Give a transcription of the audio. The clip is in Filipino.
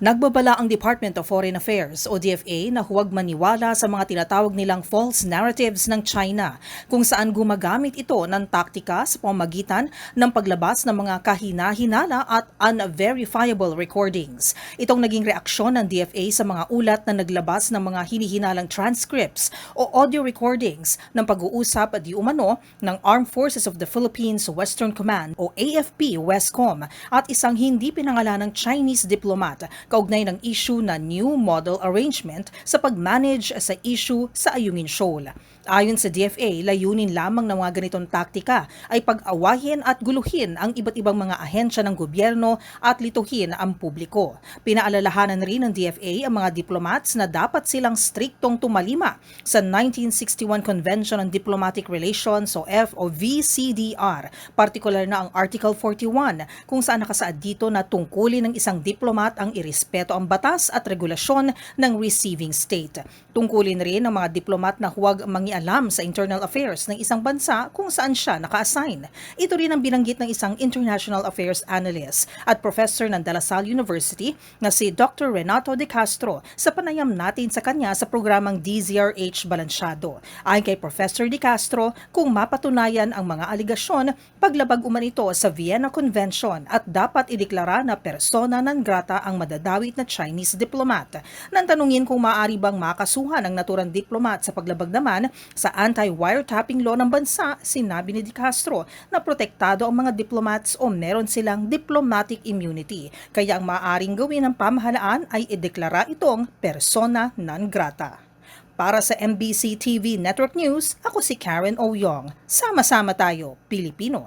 Nagbabala ang Department of Foreign Affairs o DFA na huwag maniwala sa mga tinatawag nilang false narratives ng China kung saan gumagamit ito ng taktika sa pamamagitan ng paglabas ng mga kahina-hinala at unverifiable recordings. Itong naging reaksyon ng DFA sa mga ulat na naglabas ng mga hinihinalang transcripts o audio recordings ng pag-uusap di umano ng Armed Forces of the Philippines Western Command o AFP Westcom at isang hindi pinangalanang Chinese diplomat kaugnay ng issue na new model arrangement sa pag-manage sa issue sa Ayungin Shoal. Ayon sa DFA, layunin lamang ng mga ganitong taktika ay pag-awayin at guluhin ang iba't ibang mga ahensya ng gobyerno at lituhin ang publiko. Pinaalalahanan rin ng DFA ang mga diplomats na dapat silang striktong tumalima sa 1961 Convention on Diplomatic Relations o F o VCDR, partikular na ang Article 41 kung saan nakasaad dito na tungkulin ng isang diplomat ang irespeto ang batas at regulasyon ng receiving state. Tungkulin rin ng mga diplomat na huwag mangialam sa internal affairs ng isang bansa kung saan siya naka-assign. Ito rin ang binanggit ng isang international affairs analyst at professor ng De La Salle University na si Dr. Renato De Castro sa panayam natin sa kanya sa programang DZRH Balansyado. Ayon kay Professor De Castro, kung mapatunayan ang mga aligasyon, paglabag umanito sa Vienna Convention at dapat ideklara na persona non grata ang madadawit na Chinese diplomat. Nang tanungin kung maaari bang makasuhan ang naturang diplomat sa paglabag naman sa anti-wiretapping law ng bansa, sinabi ni De Castro na protektado ang mga diplomats o meron silang diplomatic immunity. Kaya ang maaaring gawin ng pamahalaan ay ideklara itong persona non grata. Para sa MBC TV Network News, ako si Karen Oyong. Sama-sama tayo, Pilipino.